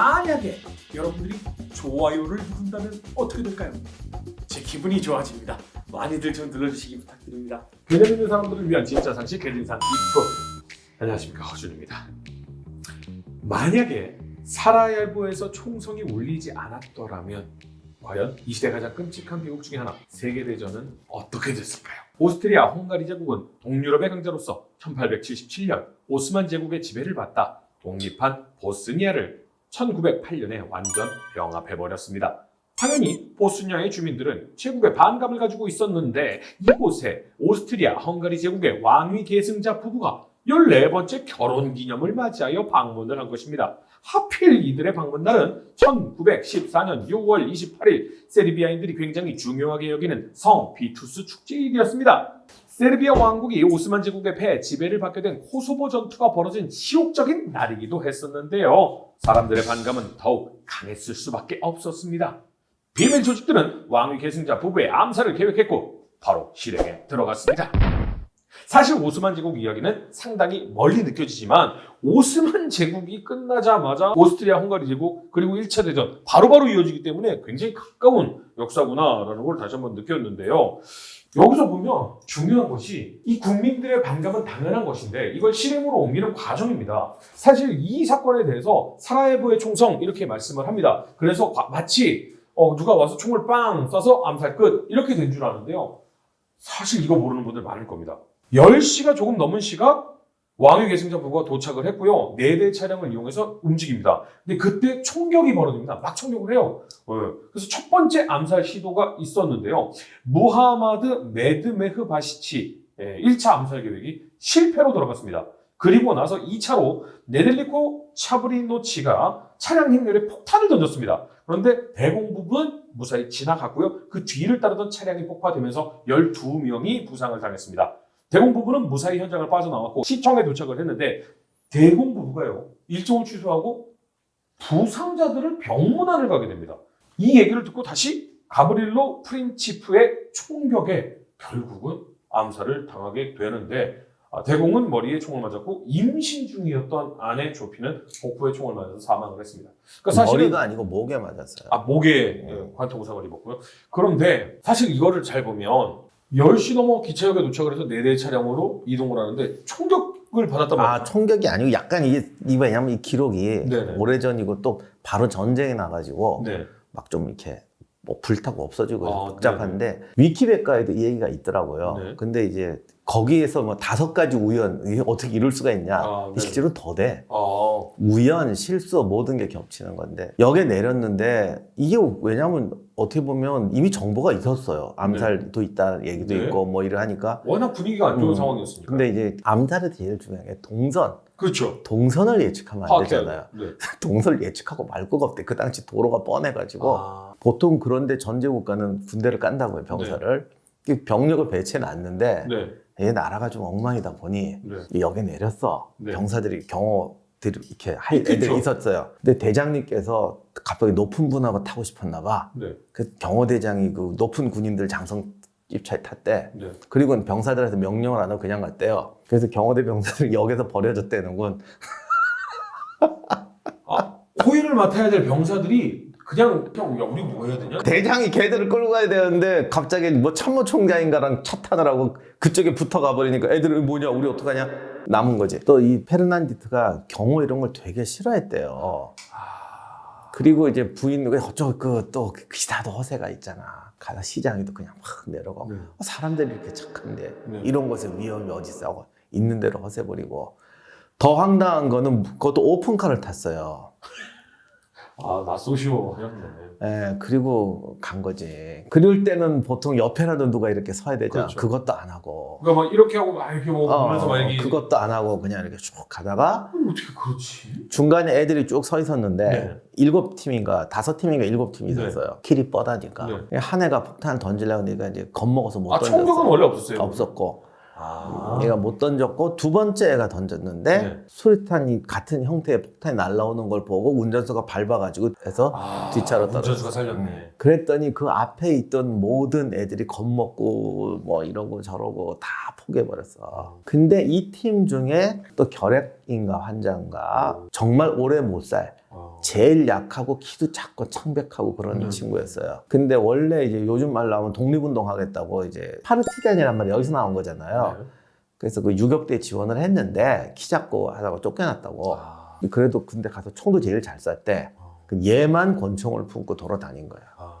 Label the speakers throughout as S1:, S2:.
S1: 만약에 여러분들이 좋아요를 누른다면 어떻게 될까요? 제 기분이 좋아집니다. 많이들 좀 눌러주시기 부탁드립니다. 개념 있는 사람들을 위한 진짜 상식 개진상 이프 안녕하십니까 허준입니다. 만약에 사라예보에서 총성이 울리지 않았더라면 과연 이 시대 가장 끔찍한 비극 중에 하나 세계대전은 어떻게 됐을까요? 오스트리아 헝가리 제국은 동유럽의 강자로서 1877년 오스만 제국의 지배를 받다 독립한 보스니아를 1908년에 완전 병합해버렸습니다. 당연히 보스니아의 주민들은 제국의 반감을 가지고 있었는데 이곳에 오스트리아 헝가리 제국의 왕위 계승자 부부가 14번째 결혼 기념을 맞이하여 방문을 한 것입니다. 하필 이들의 방문 날은 1914년 6월 28일 세르비아인들이 굉장히 중요하게 여기는 성 비투스 축제일이었습니다. 세르비아 왕국이 오스만 제국의 패 지배를 받게 된 코소보 전투가 벌어진 치욕적인 날이기도 했었는데요. 사람들의 반감은 더욱 강했을 수밖에 없었습니다. 비밀 조직들은 왕위 계승자 부부의 암살을 계획했고 바로 실행에 들어갔습니다. 사실 오스만 제국 이야기는 상당히 멀리 느껴지지만 오스만 제국이 끝나자마자 오스트리아 헝가리 제국 그리고 1차 대전 바로바로 이어지기 때문에 굉장히 가까운 역사구나라는 걸 다시 한번 느꼈는데요. 여기서 보면 중요한 것이 이 국민들의 반감은 당연한 것인데 이걸 실행으로 옮기는 과정입니다. 사실 이 사건에 대해서 사라예보의 총성 이렇게 말씀을 합니다. 그래서 과- 마치 어, 누가 와서 총을 빵 쏴서 암살 끝 이렇게 된 줄 아는데요. 사실 이거 모르는 분들 많을 겁니다. 10시가 조금 넘은 시각 왕위 계승자 부부가 도착을 했고요. 네 대 차량을 이용해서 움직입니다. 근데 그때 총격이 벌어집니다. 막 총격을 해요. 예. 그래서 첫 번째 암살 시도가 있었는데요. 무하마드 메드메흐 바시치 1차 암살 계획이 실패로 돌아갔습니다. 그리고 나서 2차로 네델리코 차브리노치가 차량 행렬에 폭탄을 던졌습니다. 그런데 대공 부분 무사히 지나갔고요. 그 뒤를 따르던 차량이 폭파되면서 12명이 부상을 당했습니다. 대공부부는 무사히 현장을 빠져나왔고 시청에 도착을 했는데 대공부부가요 일정을 취소하고 부상자들을 병문안을 가게 됩니다. 이 얘기를 듣고 다시 가브릴로 프린치프의 총격에 결국은 암살을 당하게 되는데 아, 대공은 머리에 총을 맞았고 임신 중이었던 아내 조피는 복부에 총을 맞아서 사망을 했습니다. 그러니까 사실은
S2: 머리가 아니고 목에 맞았어요.
S1: 아, 목에 예, 관통 부상을 입었고요. 그런데 사실 이거를 잘 보면 10시 넘어 기차역에 도착을 해서 4대 차량으로 이동을 하는데 총격을 받았단 말이에요.
S2: 아 총격이 아니고 약간 이게 이 왜냐면 이 기록이
S1: 네네.
S2: 오래전이고 또 바로 전쟁이 나가지고
S1: 네.
S2: 막 좀 이렇게 뭐 불타고 없어지고
S1: 아,
S2: 복잡한데 위키백과에도 이 얘기가 있더라고요.
S1: 네.
S2: 근데 이제 거기에서 뭐 다섯 가지 우연 이게 어떻게 이룰 수가 있냐?
S1: 아, 네.
S2: 실제로 더 돼.
S1: 아,
S2: 우연, 실수 모든 게 겹치는 건데 역에 내렸는데 이게 왜냐면 어떻게 보면 이미 정보가 있었어요. 암살도 있다 얘기도
S1: 네.
S2: 있고 뭐 이러하니까
S1: 워낙 분위기가 안 좋은
S2: 음.
S1: 상황이었으니까.
S2: 근데 이제 암살에 제일 중요한 게 동선.
S1: 그렇죠.
S2: 동선을 예측하면 안
S1: 파악해야
S2: 되잖아요.
S1: 돼. 네.
S2: 동선을 예측하고 말 거가 없대. 그 당시 도로가 뻔해가지고
S1: 아,
S2: 보통 그런데 전제 국가는 군대를 깐다고요 병사를. 그 병력을 배치해 놨는데
S1: 네.
S2: 얘 나라가 좀 엉망이다 보니
S1: 네.
S2: 여기 내렸어.
S1: 네.
S2: 병사들이 경호들이 이렇게 할
S1: 그쵸.
S2: 애들이 있었어요. 근데 대장님께서 갑자기 높은 분하고 타고 싶었나 봐.
S1: 네.
S2: 그 경호대장이 그 높은 군인들 장성 입차에 탔대.
S1: 네.
S2: 그리고 병사들한테 명령을 안 하고 그냥 갔대요. 그래서 경호대 병사들이 역에서 버려졌다는군.
S1: 아, 호위를 맡아야 될 병사들이 그냥 형, 야, 우리 뭐 해야 되냐?
S2: 대장이 걔들을 끌고 가야 되는데 갑자기 뭐 참모 총장인가랑 차 타느라고 그쪽에 붙어 가 버리니까 애들은 뭐냐 우리 어떡하냐 남은 거지. 또 이 페르난디트가 경호 이런 걸 되게 싫어했대요.
S1: 아,
S2: 그리고 이제 부인 왜 어쩌고 그또 기사도 허세가 있잖아. 가다 시장에도 그냥 막 내려가고
S1: 네.
S2: 어, 사람들이 이렇게 착한데
S1: 네.
S2: 이런 곳에 위험이 어디 있어? 있는 대로 허세 부리고 더 황당한 거는 그것도 오픈카를 탔어요.
S1: 아, 낯소시오.
S2: 예, 그리고 간 거지. 그럴 때는 보통 옆에라도 누가 이렇게 서야 되잖아.
S1: 그렇죠.
S2: 그것도안 하고.
S1: 그러니까 막 이렇게 하고 막 이렇게 뭐
S2: 어,
S1: 보면서 막 이렇게
S2: 그것도 안 하고 그냥 이렇게 쭉 가다가
S1: 아니, 어떻게 그렇지?
S2: 중간에 애들이 쭉서 있었는데
S1: 네.
S2: 일곱 팀인가 다섯 팀인가 일곱 팀이
S1: 네.
S2: 있었어요. 길이 뻗하니까
S1: 네.
S2: 한 애가 폭탄 던지려고 하니까 이제 겁먹어서 못
S1: 아,
S2: 던졌어.
S1: 총격은 원래 없었어요.
S2: 없었고
S1: 아,
S2: 얘가 못 던졌고 두 번째 애가 던졌는데
S1: 네.
S2: 수류탄이 같은 형태의 폭탄이 날라오는 걸 보고 운전수가 밟아가지고 해서
S1: 아,
S2: 뒤차로 떨어졌어.
S1: 운전수가 살렸네.
S2: 그랬더니 그 앞에 있던 모든 애들이 겁먹고 뭐 이러고 저러고 다 포기해버렸어. 근데 이 팀 중에 또 결핵인가 환자인가 정말 오래 못 살.
S1: 아.
S2: 제일 약하고 키도 작고 창백하고 그런
S1: 음.
S2: 친구였어요. 근데 원래 이제 요즘 말로 하면 독립운동 하겠다고 이제 파르티잔이란 말이 여기서 나온 거잖아요.
S1: 네.
S2: 그래서 그 유격대 지원을 했는데 키 작고 하다가 쫓겨났다고.
S1: 아.
S2: 그래도 군대 가서 총도 제일 잘 쐈대. 그 얘만 권총을 품고 돌아다닌 거야.
S1: 아.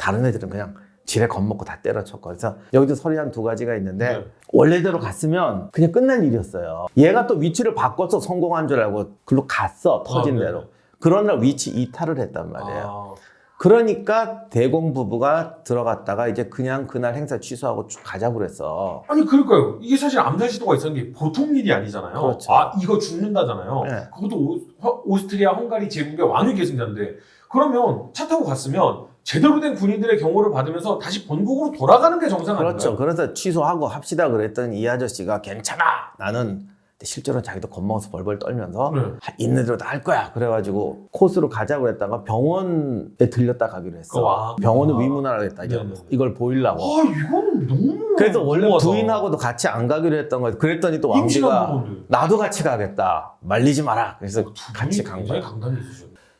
S2: 다른 애들은 그냥 지레 겁먹고 다 때려쳤고 그래서 여기도 설이 한두 가지가 있는데
S1: 네.
S2: 원래대로 갔으면 그냥 끝날 일이었어요. 얘가 또 위치를 바꿔서 성공한 줄 알고 글로 갔어 터진
S1: 아, 네.
S2: 대로. 날 위치 이탈을 했단 말이에요.
S1: 아.
S2: 그러니까 대공 부부가 들어갔다가 이제 그냥 그날 행사 취소하고 쭉 가자고 그랬어.
S1: 아니 그러니까요. 이게 사실 암살 시도가 있었는 게 보통 일이 아니잖아요.
S2: 그렇죠.
S1: 아 이거 죽는다잖아요.
S2: 네.
S1: 그것도 오, 화- 오스트리아 헝가리 제국의 왕위 계승자인데 그러면 차 타고 갔으면 제대로 된 군인들의 경호를 받으면서 다시 본국으로 돌아가는 게 정상
S2: 그렇죠.
S1: 아닌가요?
S2: 그래서 취소하고 합시다 그랬더니 이 아저씨가 괜찮아. 나는 근데 실제로 자기도 겁먹어서 벌벌 떨면서
S1: 네.
S2: 하- 있는 대로 다 할 거야. 그래가지고 코스로 가자고 했다가 병원에 들렸다 가기로 했어.
S1: 그 와.
S2: 병원을
S1: 아.
S2: 위문하라 했다. 이제
S1: 네네.
S2: 이걸 보이려고.
S1: 아 이건 너무
S2: 그래서 원래. 부인하고도 같이 안 가기로 했던 거예요. 그랬더니 또 왕비가 나도 같이 가겠다. 말리지 마라. 그래서 같이 간 거야.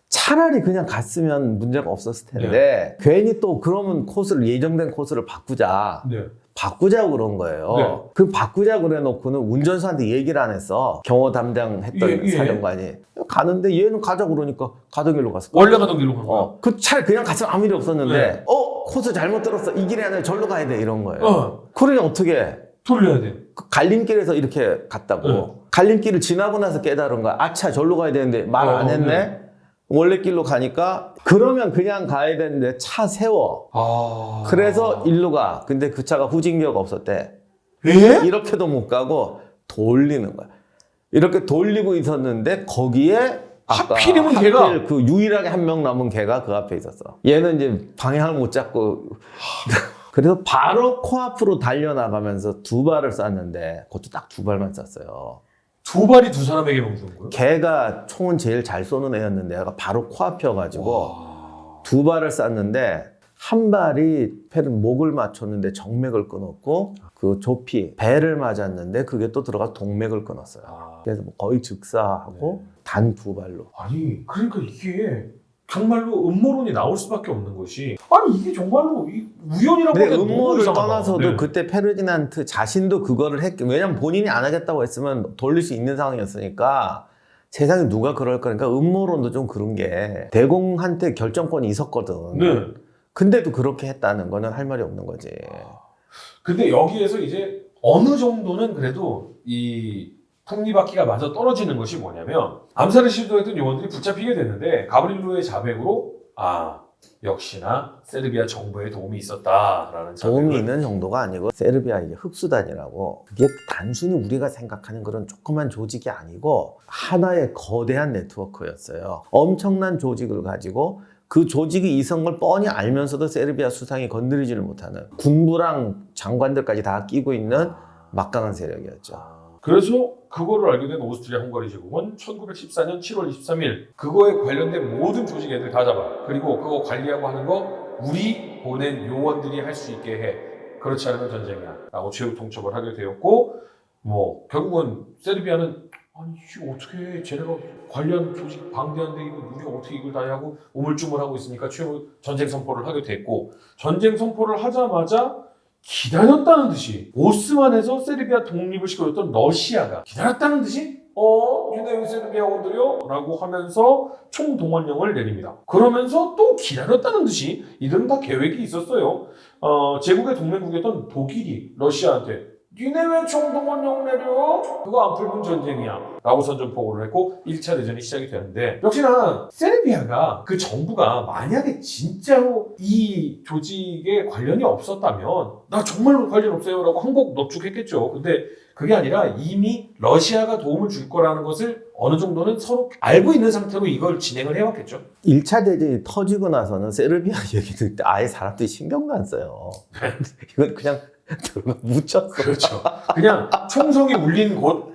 S2: 차라리 그냥 갔으면 문제가 없었을 텐데 괜히 또 그러면 코스를 예정된 코스를 바꾸자.
S1: 네.
S2: 바꾸자고 그런 거예요.
S1: 네.
S2: 그 바꾸자 그래 놓고는 운전사한테 얘기를 안 했어. 경호 담당했던
S1: 예, 예.
S2: 사령관이. 가는데 얘는 가자 그러니까 가던 길로 갔어.
S1: 원래 가던 길로 간 거야.
S2: 어, 그 차라리 그냥 갔으면 아무 일이 없었는데,
S1: 네.
S2: 어, 코스 잘못 들었어. 이 길이 아니라 절로 가야 돼. 이런 거예요.
S1: 어.
S2: 그러니 어떻게,
S1: 돌려야 돼.
S2: 그 갈림길에서 이렇게 갔다고.
S1: 네.
S2: 갈림길을 지나고 나서 깨달은 거야. 아차, 절로 가야 되는데 말안
S1: 어,
S2: 했네.
S1: 네.
S2: 원래 길로 가니까, 그러면 그냥 가야 되는데 차 세워.
S1: 아.
S2: 그래서 일로 가. 근데 그 차가 후진기어가 없었대.
S1: 에?
S2: 이렇게도 못 가고 돌리는 거야. 이렇게 돌리고 있었는데 거기에 아까
S1: 하필이면
S2: 하필
S1: 걔가?
S2: 그 유일하게 한 명 남은 걔가 그 앞에 있었어. 얘는 이제 방향을 못 잡고 그래서 바로 코앞으로 달려나가면서 두 발을 쐈는데 그것도 딱 두 발만 쐈어요.
S1: 두 발이 두 사람에게 멈춘 거예요?
S2: 걔가 총은 제일 잘 쏘는 애였는데 얘가 바로 코앞이어가지고
S1: 와.
S2: 두 발을 쐈는데 한 발이 패를 목을 맞췄는데 정맥을 끊었고 그 조피 배를 맞았는데 그게 또 들어가 동맥을 끊었어요.
S1: 아.
S2: 그래서 뭐 거의 즉사하고
S1: 네.
S2: 단두 발로.
S1: 아니 그러니까 이게 정말로 음모론이 나올 수밖에 없는 것이 아니 이게 정말로 이 우연이라고
S2: 근데
S1: 너무
S2: 음모를. 떠나서도
S1: 네.
S2: 그때 페르디난트 자신도 그거를 했. 왜냐면 본인이 안 하겠다고 했으면 돌릴 수 있는 상황이었으니까 세상에 누가 그럴 거니까 음모론도 좀 그런 게 대공한테 결정권이 있었거든.
S1: 네.
S2: 근데도 그렇게 했다는 거는 할 말이 없는 거지.
S1: 근데 여기에서 이제 어느 정도는 그래도 이 톱니바퀴가 맞아 떨어지는 것이 뭐냐면 암살을 시도했던 요원들이 붙잡히게 됐는데 가브릴로의 자백으로 아 역시나 세르비아 정부의 도움이 있었다라는
S2: 도움이 있는 정도가 아니고 세르비아 이제 흑수단이라고 그게 단순히 우리가 생각하는 그런 조그만 조직이 아니고 하나의 거대한 네트워크였어요. 엄청난 조직을 가지고 그 조직이 이성을 뻔히 알면서도 세르비아 수상이 건드리지를 못하는 군부랑 장관들까지 다 끼고 있는 막강한 세력이었죠.
S1: 아, 그래서 그거를 알게 된 오스트리아 헝가리 제국은 1914년 7월 23일 그거에 관련된 모든 조직 애들 다 잡아. 그리고 그거 관리하고 하는 거 우리 보낸 요원들이 할 수 있게 해. 그렇지 않으면 전쟁이야. 라고 최후 통첩을 하게 되었고 뭐 결국은 세르비아는 아니 어떻게 쟤네가 관련 조직 방대한 데 이거 우리가 어떻게 이걸 다 하고 우물쭈물하고 있으니까? 최후 전쟁 선포를 하게 됐고 전쟁 선포를 하자마자 기다렸다는 듯이 오스만에서 세르비아 독립을 시켜줬던 러시아가 기다렸다는 듯이 어 유네우 세르비아원들이요? 라고 하면서 총동원령을 내립니다. 그러면서 또 기다렸다는 듯이 이들은 다 계획이 있었어요. 어, 제국의 동맹국이었던 독일이 러시아한테 니네 왜 총동원령 내려? 그거 안 풀면 전쟁이야 라고 선전포고를 했고 1차 대전이 시작이 되는데 역시나 세르비아가 그 정부가 만약에 진짜로 이 조직에 관련이 없었다면 나 정말로 관련 없어요 라고 한곡 넙죽했겠죠 근데 그게 아니라 이미 러시아가 도움을 줄 거라는 것을 어느 정도는 서로 알고 있는 상태로 이걸 진행을 해왔겠죠
S2: 1차 대전이 터지고 나서는 세르비아 얘기 듣을 때 아예 사람들이 신경도 안 써요. 이건 그냥 들어가 묻혔어.
S1: 그렇죠 그냥 총성이 울린 곳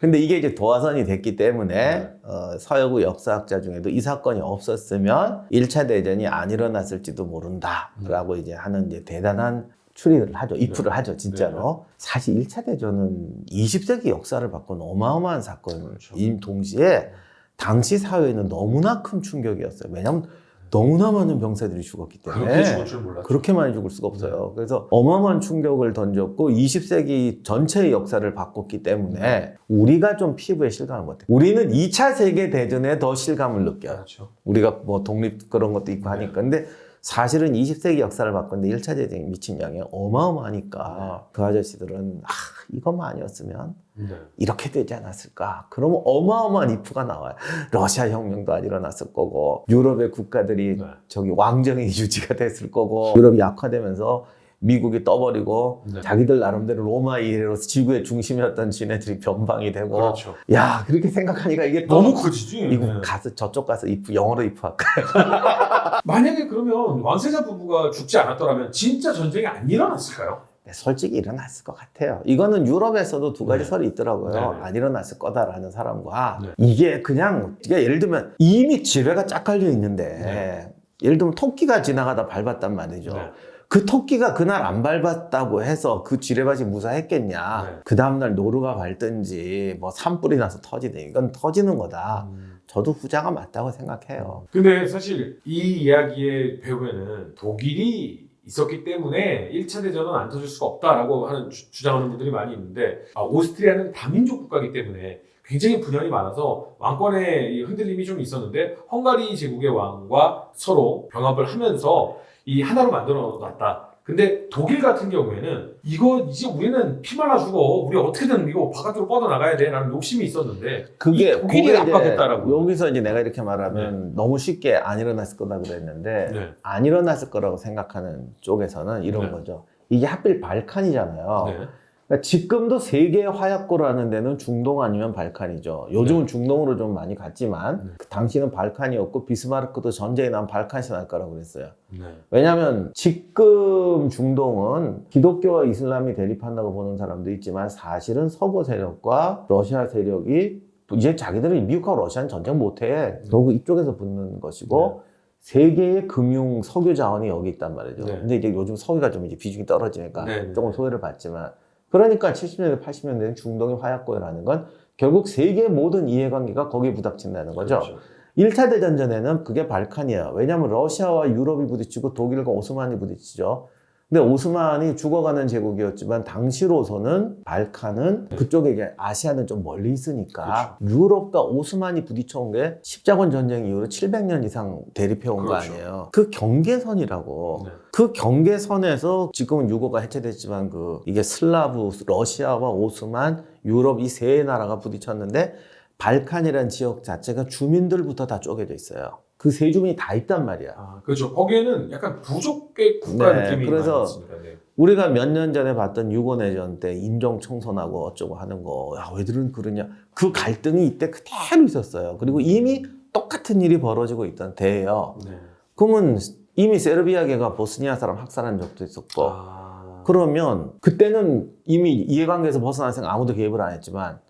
S2: 근데 이게 이제 도화선이 됐기 때문에
S1: 네.
S2: 어, 서여구 역사학자 중에도 이 사건이 없었으면 1차 대전이 안 일어났을지도 모른다라고 이제 하는 이제 대단한 추리를 하죠. 이풀을
S1: 네.
S2: 하죠, 진짜로. 사실 1차 대전은 20세기 역사를 바꾼 어마어마한 사건인
S1: 그렇죠.
S2: 동시에 당시 사회에는 너무나 큰 충격이었어요. 왜냐하면 너무나 많은 병사들이 죽었기 때문에
S1: 그렇게 죽을 줄 몰랐죠.
S2: 그렇게 많이 죽을 수가 없어요. 그래서 어마어마한 충격을 던졌고 20세기 전체의 역사를 바꿨기 때문에 우리가 좀 피부에 실감을 못해. 우리는 2차 세계 대전에 더 실감을 느껴요.
S1: 그렇죠.
S2: 우리가 뭐 독립 그런 것도 있고 하니까. 근데 사실은 20세기 역사를 바꿨는데 1차 대전이 미친 영향이 어마어마하니까 그 아저씨들은 아, 이것만 아니었으면
S1: 네.
S2: 이렇게 되지 않았을까? 그러면 어마어마한 이프가 나와요. 러시아 혁명도 안 일어났을 거고, 유럽의 국가들이
S1: 네.
S2: 저기 왕정이 유지가 됐을 거고, 유럽이 약화되면서 미국이 떠버리고,
S1: 네.
S2: 자기들 나름대로 로마 이래로 지구의 중심이었던 지네들이 변방이 되고,
S1: 그렇죠.
S2: 야, 그렇게 생각하니까 이게 또
S1: 너무 커지지.
S2: 미국
S1: 네.
S2: 가서 저쪽 가서 이프 영어로 할까?
S1: 만약에 그러면 왕세자 부부가 죽지 않았더라면 진짜 전쟁이 안 일어났을까요?
S2: 네, 솔직히 일어났을 것 같아요. 이거는 유럽에서도 두 가지
S1: 네.
S2: 설이 있더라고요.
S1: 네, 네.
S2: 안 일어났을 거다라는 사람과
S1: 네.
S2: 이게 그냥 그러니까 예를 들면 이미 지뢰가 쫙 깔려 있는데
S1: 네.
S2: 예를 들면 토끼가 지나가다 밟았단 말이죠.
S1: 네.
S2: 그 토끼가 그날 안 밟았다고 해서 그 지뢰밭이 무사했겠냐.
S1: 네.
S2: 그 다음날 노루가 밟든지 뭐 산불이 나서 터지든 이건 터지는 거다.
S1: 음.
S2: 저도 후자가 맞다고 생각해요.
S1: 근데 사실 이 이야기의 배후에는 독일이 있었기 때문에 1차 대전은 안 터질 수가 없다라고 하는 주, 주장하는 분들이 많이 있는데 아, 오스트리아는 다민족 국가이기 때문에 굉장히 분열이 많아서 왕권의 이 흔들림이 좀 있었는데 헝가리 제국의 왕과 서로 병합을 하면서 이 하나로 만들어 놨다. 근데 독일 같은 경우에는 이거 이제 우리는 피 말라 죽어. 우리 어떻게든 이거 바깥으로 뻗어 나가야 돼라는 욕심이 있었는데
S2: 그게
S1: 이 독일이 압박했다라고.
S2: 여기서 이제 내가 이렇게 말하면 너무 쉽게 안 일어났을 거다 그랬는데
S1: 네.
S2: 안 일어났을 거라고 생각하는 쪽에서는 이런
S1: 네.
S2: 거죠. 이게 하필 발칸이잖아요.
S1: 네.
S2: 그러니까 지금도 세계의 화약고라는 데는 중동 아니면 발칸이죠. 요즘은 중동으로 좀 많이 갔지만
S1: 네.
S2: 그 당시는 발칸이었고 비스마르크도 전쟁이 나면 발칸에서 날 거라고 그랬어요.
S1: 네.
S2: 왜냐하면 지금 중동은 기독교와 이슬람이 대립한다고 보는 사람도 있지만 사실은 서구 세력과 러시아 세력이 이제 자기들은 미국하고 러시아는 전쟁 못해. 결국 이쪽에서 붙는 것이고 세계의 금융 석유 자원이 여기 있단 말이죠.
S1: 네.
S2: 근데 이제 요즘 석유가 좀 이제 비중이 떨어지니까
S1: 네, 네,
S2: 조금
S1: 네.
S2: 소외를 받지만 그러니까 70년대 80년대는 중동의 화약고라는 건 결국 세계의 모든 이해관계가 거기에 부닥친다는 거죠.
S1: 그렇죠.
S2: 1차 대전 전에는 그게 발칸이에요. 왜냐하면 러시아와 유럽이 부딪히고 독일과 오스만이 부딪히죠. 근데 오스만이 죽어가는 제국이었지만 당시로서는 발칸은 그쪽에 이제 아시아는 좀 멀리 있으니까 유럽과 오스만이 부딪혀온 게 십자군 전쟁 이후로 700년 이상 대립해온 거
S1: 그렇죠.
S2: 아니에요. 그 경계선이라고.
S1: 네.
S2: 그 경계선에서 지금은 유고가 해체됐지만 그 이게 슬라브, 러시아와 오스만, 유럽 이 세 나라가 부딪혔는데 발칸이라는 지역 자체가 주민들부터 다 쪼개져 있어요. 그 세 주민이 다 있단 말이야.
S1: 아, 그렇죠. 거기에는 약간 부족의 국가
S2: 네,
S1: 느낌이
S2: 그래서
S1: 많이 있습니다. 네.
S2: 우리가 몇 년 전에 봤던 유고내전 때 인종 청소하고 어쩌고 하는 거, 야, 왜들은 그러냐. 그 갈등이 이때 그대로 있었어요. 그리고 이미 똑같은 일이 벌어지고 있던 때예요.
S1: 네.
S2: 그러면 이미 세르비아계가 보스니아 사람 학살한 적도 있었고,
S1: 아,
S2: 그러면 그때는 이미 이해관계에서 벗어난 생각 아무도 개입을 안 했지만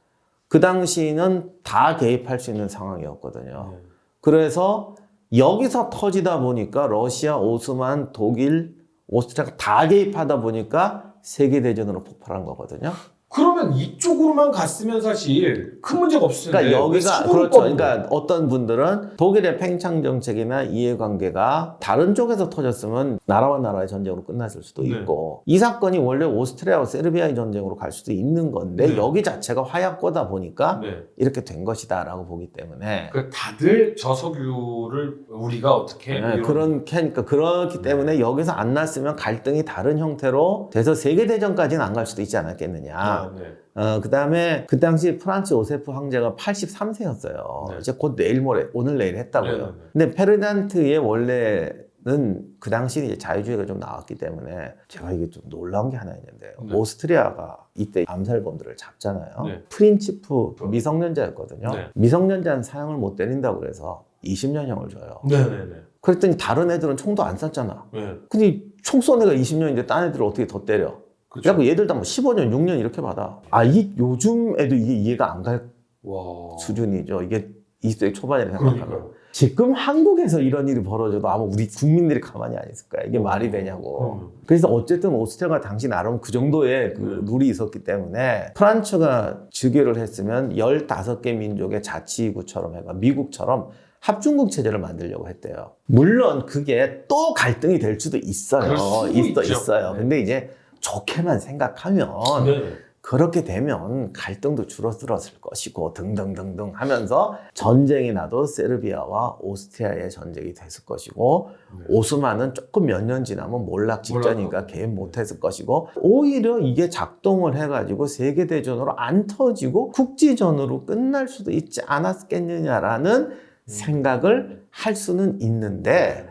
S2: 그 당시는 다 개입할 수 있는 상황이었거든요.
S1: 네.
S2: 그래서 여기서 터지다 보니까 러시아, 오스만, 독일, 오스트리아가 다 개입하다 보니까 세계대전으로 폭발한 거거든요.
S1: 그러면 이쪽으로만 갔으면 사실 큰 문제가 없을 텐데.
S2: 그러니까
S1: 왜
S2: 여기가 그렇죠. 그러니까 어떤 분들은 독일의 팽창 정책이나 이해관계가 다른 쪽에서 터졌으면 나라와 나라의 전쟁으로 끝났을 수도
S1: 네.
S2: 있고 이 사건이 원래 오스트리아와 세르비아의 전쟁으로 갈 수도 있는 건데
S1: 네.
S2: 여기 자체가 화약고다 보니까
S1: 네.
S2: 이렇게 된 것이다라고 보기 때문에
S1: 그 다들 저석유를 우리가 어떻게
S2: 네, 그런 그러니까 그렇기
S1: 네.
S2: 때문에 여기서 안 났으면 갈등이 다른 형태로 돼서 세계 대전까지는 안 갈 수도 있지 않았겠느냐.
S1: 아, 네.
S2: 어, 그 다음에 그 당시 프란츠 오세프 황제가 83세였어요.
S1: 네.
S2: 이제 곧 내일 모레, 오늘 내일 했다고요.
S1: 네, 네, 네.
S2: 근데 페르난트의 원래는 그 당시 이제 자유주의가 좀 나왔기 때문에 제가 이게 좀 놀라운 게 하나 있는데요.
S1: 네.
S2: 오스트리아가 이때 암살범들을 잡잖아요.
S1: 네.
S2: 프린치프 미성년자였거든요.
S1: 네.
S2: 미성년자는 사형을 못 때린다고 그래서 20년형을 줘요.
S1: 네 네 네.
S2: 그랬더니 다른 애들은 총도 안 쐈잖아.
S1: 네.
S2: 근데 총 쏜 애가 20년인데 딴 애들을 어떻게 더 때려?
S1: 그렇죠.
S2: 그래갖고 얘들 다 뭐 15년, 6년 이렇게 받아. 아, 이 요즘 애도 이게 이해가 안갈
S1: 와.
S2: 수준이죠. 이게 20세 초반이라 생각하면
S1: 그러니까요.
S2: 지금 한국에서 이런 일이 벌어져도 아마 우리 국민들이 가만히 안 있을 거야. 이게 말이 되냐고.
S1: 음.
S2: 그래서 어쨌든 오스트리아가 당시 나름 그 정도의 그
S1: 음.
S2: 룰이 있었기 때문에 프란츠가 즉위를 했으면 15개 민족의 자치구처럼 해가 미국처럼 합중국 체제를 만들려고 했대요. 물론 그게 또 갈등이 될 수도 있어요. 있어
S1: 있죠.
S2: 있어요.
S1: 네.
S2: 근데 이제 좋게만 생각하면
S1: 네.
S2: 그렇게 되면 갈등도 줄어들었을 것이고 등등등등 하면서 전쟁이 나도 세르비아와 오스트리아의 전쟁이 됐을 것이고
S1: 네.
S2: 오스만은 조금 몇 년 지나면 몰락 직전이니까. 개입 못했을 것이고 오히려 이게 작동을 해가지고 세계대전으로 안 터지고 국지전으로 끝날 수도 있지 않았겠느냐라는 생각을 할 수는 있는데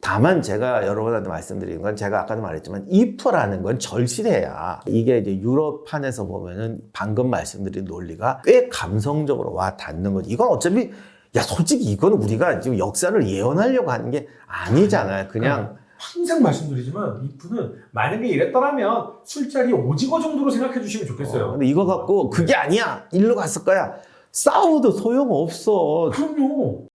S2: 다만 제가 여러분한테 말씀드리는 건 제가 아까도 말했지만 if라는 건 절실해야 이게 이제 유럽판에서 보면은 방금 말씀드린 논리가 꽤 감성적으로 와 닿는 거지. 이건 어차피 야 솔직히 이건 우리가 지금 역사를 예언하려고 하는 게 아니잖아요. 그냥
S1: 항상 말씀드리지만 이프는 만약에 이랬더라면 술자리 오징어 정도로 생각해 주시면 좋겠어요.
S2: 어, 근데 이거 갖고 그게 아니야. 일로 갔을 거야. 싸워도 소용 없어.
S1: 그럼요.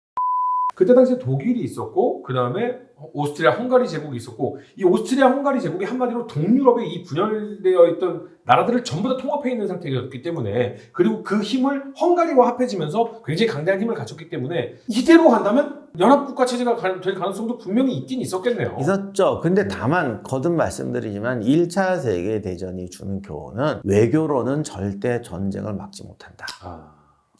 S1: 그때 당시에 독일이 있었고 그 다음에 오스트리아 헝가리 제국이 있었고 이 오스트리아 헝가리 제국이 한마디로 동유럽에 이 분열되어 있던 나라들을 전부 다 통합해 있는 상태였기 때문에 그리고 그 힘을 헝가리와 합해지면서 굉장히 강대한 힘을 갖췄기 때문에 이대로 간다면 연합국가 체제가 가- 될 가능성도 분명히 있긴 있었겠네요.
S2: 있었죠. 근데 다만 거듭 말씀드리지만 1차 세계 대전이 주는 교훈은 외교로는 절대 전쟁을 막지 못한다.
S1: 아,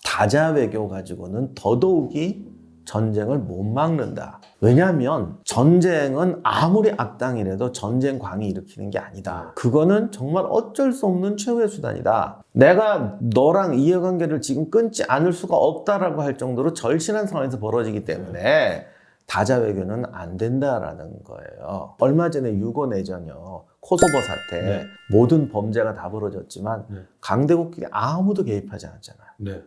S2: 다자 외교 가지고는 더더욱이 전쟁을 못 막는다. 왜냐하면 전쟁은 아무리 악당이라도 전쟁 광이 일으키는 게 아니다. 그거는 정말 어쩔 수 없는 최후의 수단이다. 내가 너랑 이해관계를 지금 끊지 않을 수가 없다라고 할 정도로 절실한 상황에서 벌어지기 때문에 다자 외교는 안 된다라는 거예요. 얼마 전에 유고 내전이요. 코소보 사태
S1: 네.
S2: 모든 범죄가 다 벌어졌지만
S1: 네.
S2: 강대국끼리 아무도 개입하지 않았잖아요.
S1: 네.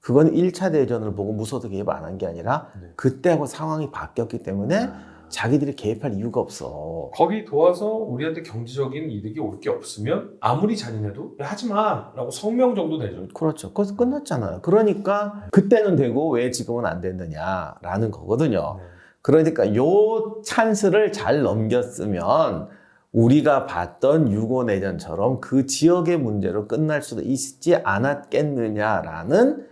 S2: 그건 1차 대전을 보고 무서워서 개입 안 한 게 아니라
S1: 네.
S2: 그때하고 상황이 바뀌었기 때문에 자기들이 개입할 이유가 없어.
S1: 거기 도와서 우리한테 경제적인 이득이 올 게 없으면 아무리 잔인해도 야, 하지 마라고 성명 정도 내죠.
S2: 그렇죠. 그래서 끝났잖아요. 그러니까 그때는 되고 왜 지금은 안 됐느냐라는 거거든요.
S1: 네.
S2: 그러니까 요 찬스를 잘 넘겼으면 우리가 봤던 유고 내전처럼 그 지역의 문제로 끝날 수도 있지 않았겠느냐라는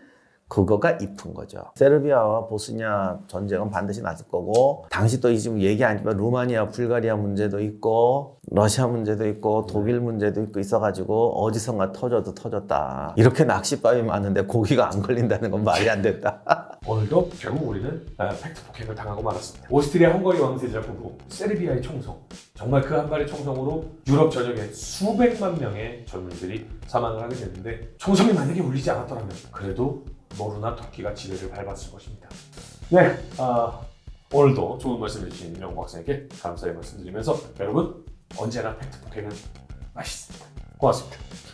S2: 그거가 이픈 거죠. 세르비아와 보스니아 전쟁은 반드시 났을 거고 당시 또 지금 얘기 아니지만 루마니아, 불가리아 문제도 있고 러시아 문제도 있고 독일 문제도 있고 있어가지고 어디선가 터져도 터졌다. 이렇게 낚싯밥이 많은데 고기가 안 걸린다는 건 말이 안 됐다.
S1: 오늘도 결국 우리는 아, 팩트 폭행을 당하고 말았습니다. 오스트리아 헝가리 왕세자 부부 세르비아의 총성 정말 그 한 발의 총성으로 유럽 전역에 수백만 명의 젊은이들이 사망을 하게 됐는데 총성이 만약에 울리지 않았더라면 그래도 노루나 토끼가 지뢰를 밟았을 것입니다. 네, 아, 오늘도 좋은 말씀 해주신 명 박사에게 감사의 말씀 드리면서 여러분 언제나 팩트 폭행은 맛있습니다. 고맙습니다.